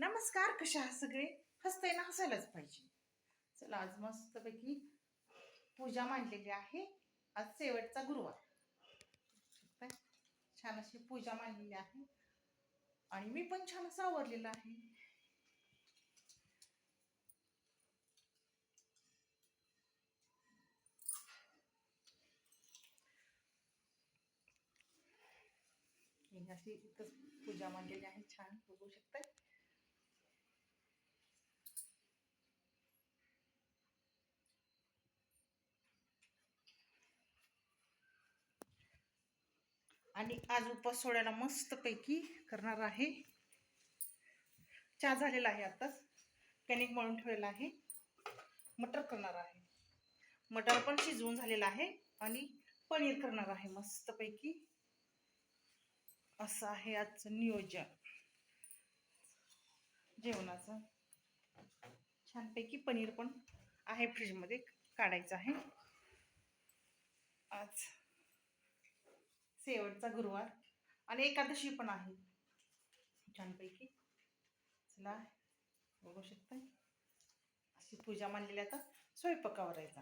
नमस्कार कशा आहात सगळे? हसताय ना हसायलाच पाहिजे. चला आज मस्तपैकी पूजा मांडलेली आहे. आज शेवटचा गुरुवार. छान अशी पूजा मांडलेली आहे. आणि मी पण छान असं आवरलेलं आहे. अशी पूजा मांडलेली आहे. छान बघू शकताय. आणि आज उपवास सोडायला मस्तपैकी करणार आहे. चहा झालेला आहे आताच कॅनिक मळून ठेवलेला आहे. मटर करणार आहे. मटर पण शिजवून झालेला आहे आणि पनीर करणार आहे मस्तपैकी. असं आहे आजचं नियोजन. जेवणाचं. छानपैकी पनीर पण आहे फ्रीजमध्ये काढायचं आहे. आज शेवटचा गुरुवार आणि एकादशी पण आहे. छानपैकी. चला बघू शकता अशी पूजा मांडलेली आता स्वयंपाकावर यायचा